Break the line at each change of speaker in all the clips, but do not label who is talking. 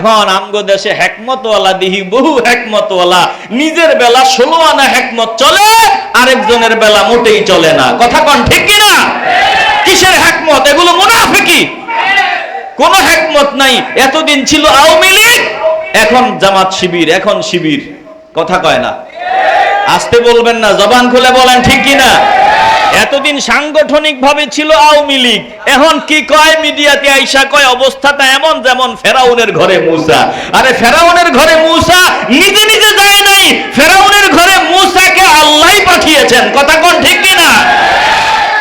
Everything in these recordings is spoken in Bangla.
এখন আমগো দেশে হেকমতওয়ালা, দিহি বহু হেকমতওয়ালা। নিজের বেলা ষোলো আনা হেকমত চলে, আরেকজনের বেলা মোটেই চলে না। কথা কন ঠিক কিনা? কিসের হেকমত? এগুলো মুনাফিকি। কোন হেকমত নাই। এতদিন ছিল আওয়ামী লীগ, এখন জামাত শিবির, এখন শিবির। কথা কয় না। আসতে বলবেন না, জবান খুলে বলেন ঠিক কিনা? এতদিন সাংগঠনিক ভাবে ছিল আওয়ামী লীগ। এখন কি কয় মিডিয়াতে আইসা কয় অবস্থাটা এমন যেমন ফেরাউনের ঘরে মূসা। আরে ফেরাউনের ঘরে মূসা নিজে নিজে যায় নাই। ফেরাউনের ঘরে মূসাকে আল্লাহই পাঠিয়েছেন। কথা কোন ঠিক কিনা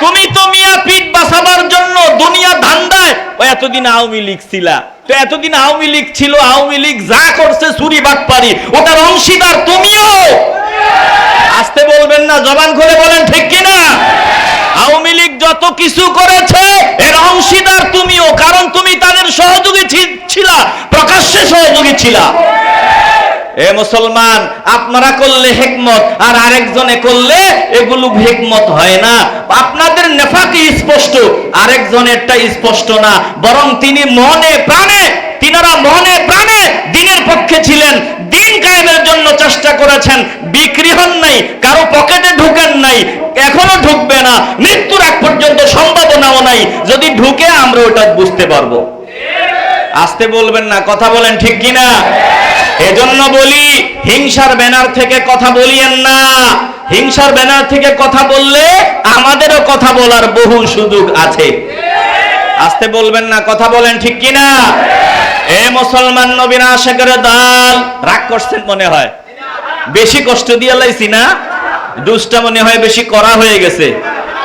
তুমি তো মিয়া পিঠ বাঁচাবার জন্য দুনিয়া ধান্দায় ও, এতদিন আওয়ামী লীগ ছিলা। তো এতদিন আওয়ামী লীগ ছিল, আওয়ামী লীগ যা করছে চুরি বাটপারি। ওটার অংশীদার তুমিও। আসতে বলবেন না, জবান খুলে বলেন ঠিক কিনা আওয়ামী লীগ যত কিছু করেছে, এর অংশীদার তুমিও, কারণ তুমি তাদের সহযোগী ছিলা, প্রকাশ্যে সহযোগী ছিলা। এ মুসলমান, আপনারা করলে হেকমত, আর আরেকজনে করলে এগুলো হেকমত হয় না। আপনাদের নেফাকি স্পষ্ট, আরেকজনেরটা স্পষ্ট না। বরং তিনি মনে প্রাণে, তিনারা মনে প্রাণে দিনের পক্ষে ছিলেন। দিন কায়েমের জন্য চেষ্টা করেছেন, বিক্রি হন নাই, কারও পকেটে ঢুকেন নাই, এখনও ঢুকবে না। মৃত্যুর যদি ঢুকে আমরা ওটা বুঝতে পারব। আসতে বলবেন না, কথা বলেন ঠিক কিনা? এজন্য বলি, হিংসার ব্যানার থেকে কথা বলিয়েন না। হিংসার ব্যানার থেকে কথা বললে আমাদেরও কথা বলার বহু সুযোগ আছে। আসতে বলবেন না, কথা বলেন ঠিক কিনা? এ মুসলমান নবীন আশেকের দাল, রাগ করছেন মনে হয়? বেশি কষ্ট দিয়ে লাইছি না? দুষ্টা মনে হয় বেশি করা হয়ে গেছে।